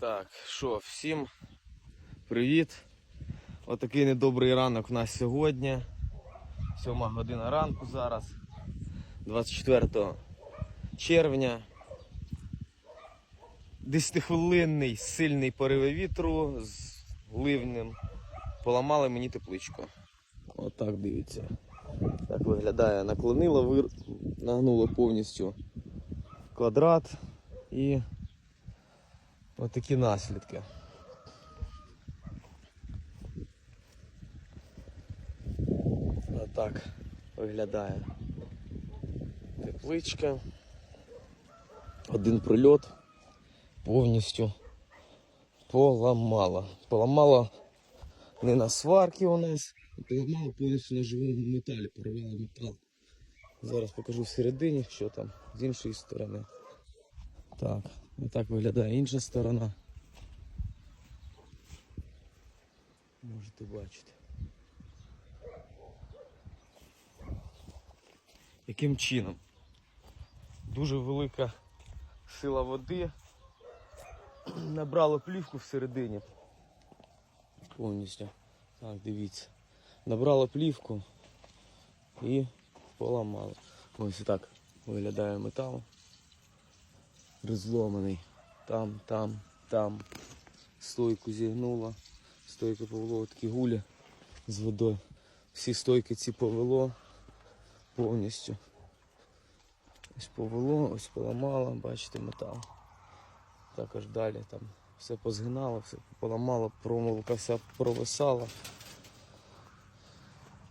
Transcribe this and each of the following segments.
Так, що, всім привіт. Отакий недобрий ранок у нас сьогодні. Сьома година ранку зараз, 24 червня. 10-хвилинний сильний пориви вітру з ливнем. Поламали мені тепличку. Отак дивіться. Так виглядає. Наклонило, вир... нагнуло повністю квадрат і Ось такі наслідки. Отак виглядає тепличка. Один прильот повністю поламало. Поламало не на сварки у нас, а поламало повністю на живому металі, порвало метал. Зараз покажу всередині, що там з іншої сторони. Так, отак виглядає інша сторона. Можете бачити. Яким чином? Дуже велика сила води. Набрало плівку всередині. Повністю. Так, дивіться. Набрало плівку і поламало. Ось так виглядає метал розломаний. Там, там, там. Стойку зігнуло. Стойка повело такі гулі з водою. Всі стойки ці повело повністю. Ось повело, ось поламало, бачите, метал. Також далі там все позгинало, все поламало, промовка вся провисала.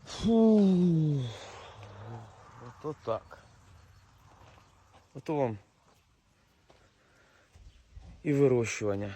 Фу. Ото так. Ото вам і вирощування.